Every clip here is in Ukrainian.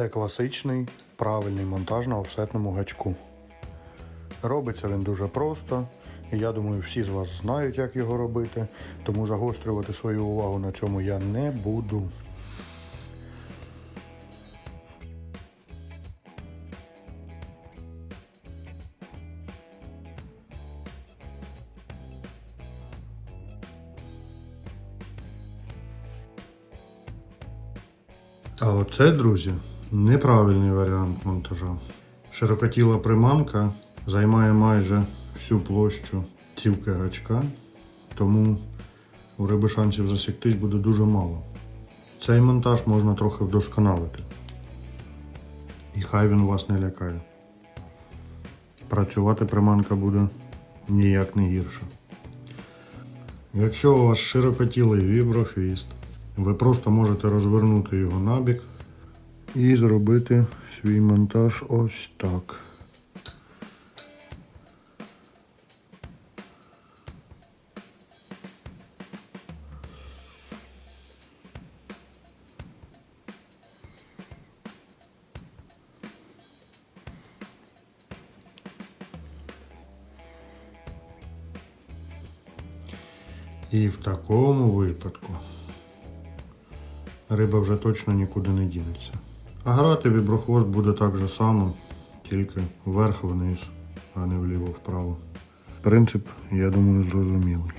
Це класичний правильний монтаж на офсетному гачку. Робиться він дуже просто. і Я думаю, всі з вас знають, як його робити, тому загострювати свою увагу на цьому я не буду. А оце, друзі, неправильний варіант монтажа. Широкотіла приманка займає майже всю площу цівки гачка, тому у риби шансів засіктись буде дуже мало. Цей монтаж можна трохи вдосконалити. І хай він вас не лякає. Працювати приманка буде ніяк не гірше. Якщо у вас широкотілий віброхвіст, ви просто можете розвернути його набік і зробити свій монтаж ось так. І в такому випадку риба вже точно нікуди не дінеться. А грати віброхвост буде так же само, тільки вверх-вниз, а не вліво-вправо. Принцип, я думаю, зрозумілий.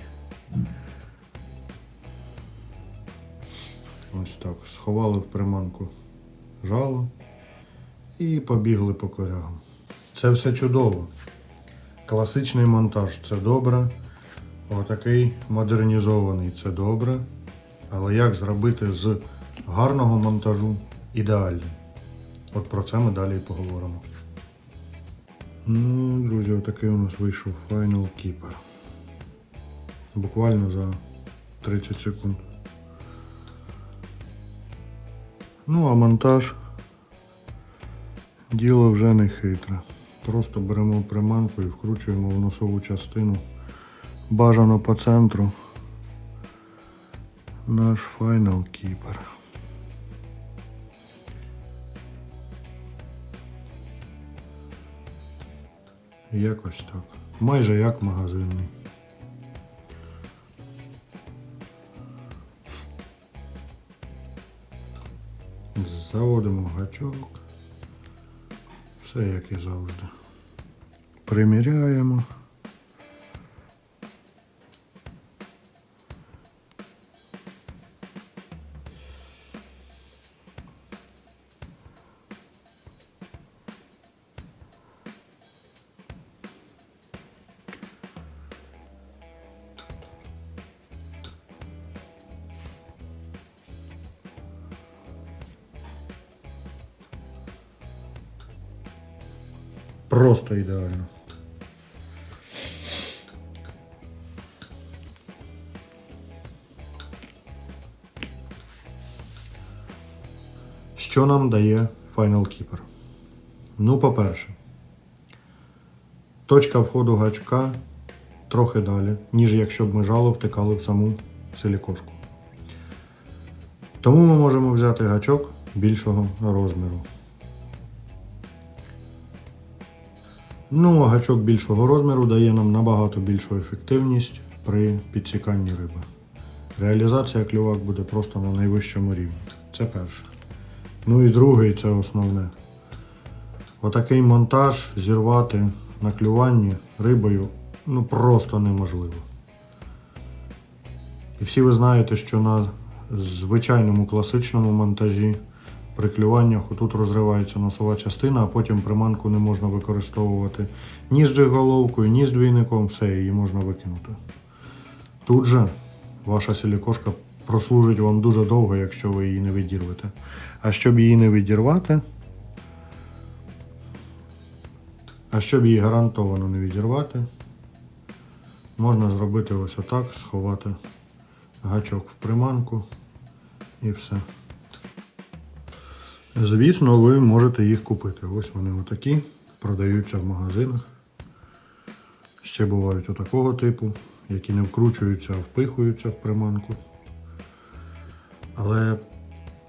Ось так. Сховали в приманку жало і побігли по корягам. Це все чудово. Класичний монтаж це добре. Отакий модернізований це добре. Але як зробити з гарного монтажу ідеальний? От про це ми далі і поговоримо. Ну, друзі, отакий у нас вийшов Final Keeper. Буквально за 30 секунд. Ну, а монтаж діло вже не хитре. Просто беремо приманку і вкручуємо в носову частину бажано по центру наш Final Keeper. Якось так. Майже як магазинний. Заводимо гачок. Все як і завжди. Приміряємо. Просто ідеально. Що нам дає Final Keeper? Ну, по-перше, точка входу гачка трохи далі, ніж якщо б ми жало втикали в саму силікошку. Тому ми можемо взяти гачок більшого розміру. Ну, а гачок більшого розміру дає нам набагато більшу ефективність при підсіканні риби. Реалізація клювак буде просто на найвищому рівні. Це перше. Ну і друге, і це основне. Отакий монтаж зірвати на клюванні рибою ну просто неможливо. І всі ви знаєте, що на звичайному класичному монтажі при клюваннях отут розривається носова частина, а потім приманку не можна використовувати ні з джиголовкою, ні з двійником, все, її можна викинути. Тут же ваша силікошка прослужить вам дуже довго, якщо ви її не відірвете. А щоб її не відірвати, а щоб її гарантовано не відірвати, можна зробити ось отак, сховати гачок в приманку і все. Звісно, ви можете їх купити. Ось вони отакі, продаються в магазинах. Ще бувають отакого типу, які не вкручуються, а впихуються в приманку. Але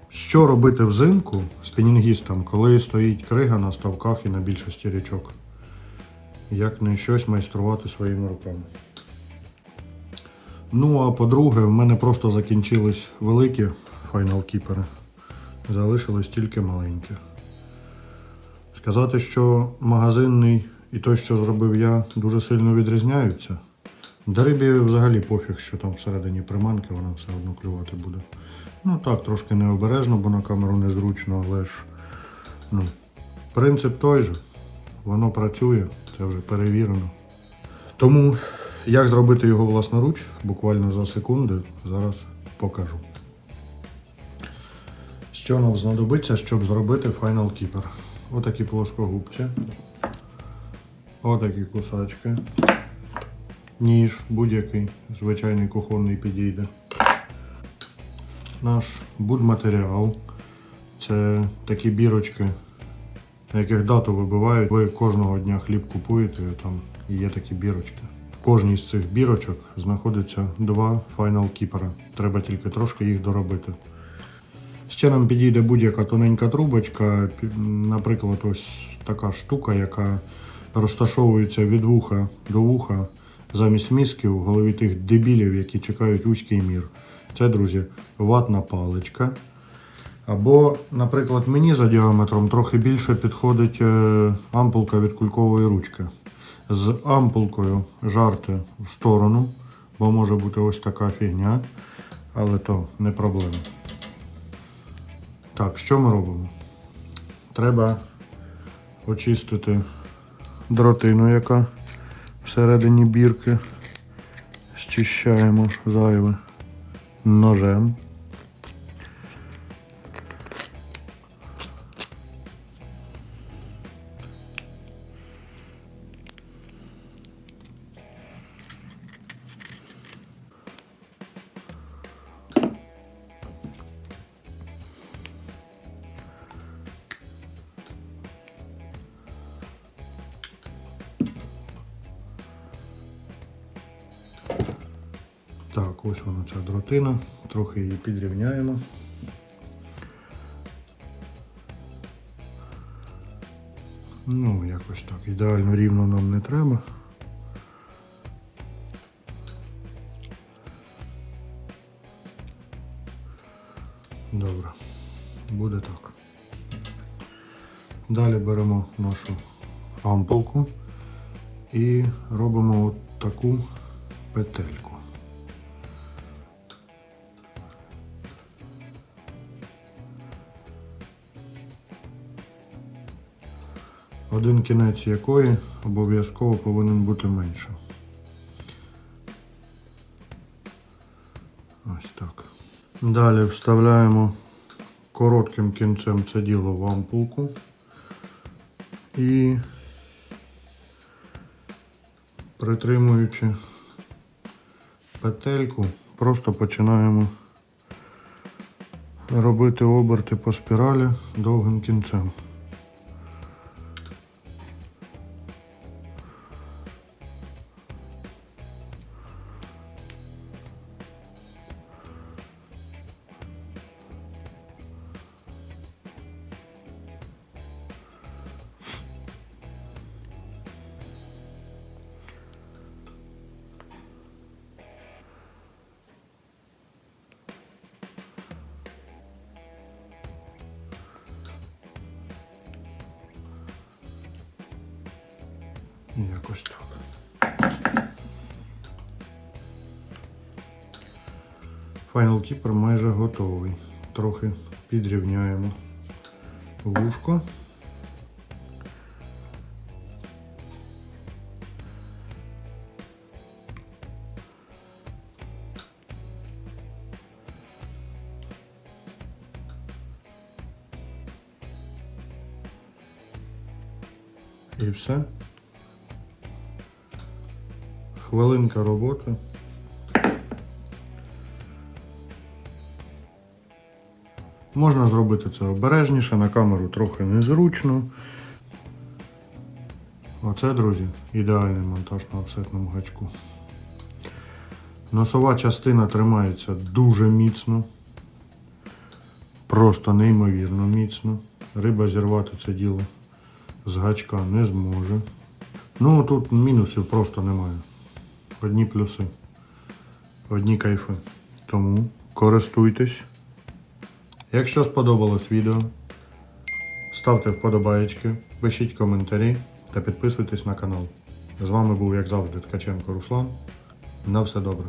Що робити взимку спінінгістам, коли стоїть крига на ставках і на більшості річок? Як не щось майструвати своїми руками. Ну, а по-друге, в мене просто закінчились великі файнал-кіпери. Залишились тільки маленькі. Сказати, що магазинний і той, що зробив я, дуже сильно відрізняються. До рибі взагалі пофіг, що там всередині приманки, вона все одно клювати буде. Ну так, трошки необережно, бо на камеру незручно, але ж ну, принцип той же. Воно працює, це вже перевірено. Тому як зробити його власноруч, буквально за секунди, зараз покажу. Що нам знадобиться, щоб зробити Final Keeper? Отакі плоскогубці. Отакі кусачки. Ніж будь-який, звичайний кухонний підійде. Наш будматеріал. Це такі бірочки, на яких дату вибивають. Ви кожного дня хліб купуєте, там є такі бірочки. В кожній з цих бірочок знаходиться два Final Keeper. Треба тільки трошки їх доробити. Ще нам підійде будь-яка тоненька трубочка, наприклад, ось така штука, яка розташовується від вуха до вуха замість мізки в голові тих дебілів, які чекають вузький мір. Це, друзі, ватна паличка. Або, наприклад, мені за діаметром трохи більше підходить е, ампулка від кулькової ручки. З ампулкою жарти в сторону, бо може бути ось така фігня, але то не проблема. Так, що ми робимо? Треба очистити дротину, яка всередині бірки. Зчищаємо зайве ножем. Ось вона ця дротина. Трохи її підрівняємо. Ну, якось так. Ідеально рівно нам не треба. Добре, буде так. Далі беремо нашу ампулку і робимо от таку петельку. Один кінець якої обов'язково повинен бути менше. Ось так. Далі вставляємо коротким кінцем це діло в ампулку і притримуючи петельку, просто починаємо робити оберти по спіралі довгим кінцем. Якось так. Final Keeper майже готовий. Трохи підрівняємо вушко. І все. Хвилинка роботи. Можна зробити це обережніше, на камеру трохи незручно. Оце, друзі, ідеальний монтаж на офсетному гачку. Носова частина тримається дуже міцно. Просто неймовірно міцно. Риба зірвати це діло з гачка не зможе. Ну тут мінусів просто немає. Одні плюси. Одні кайфи. Тому користуйтесь. Якщо сподобалось відео, ставте вподобаєчки, пишіть коментарі та підписуйтесь на канал. З вами був, як завжди, Ткаченко Руслан. На все добре.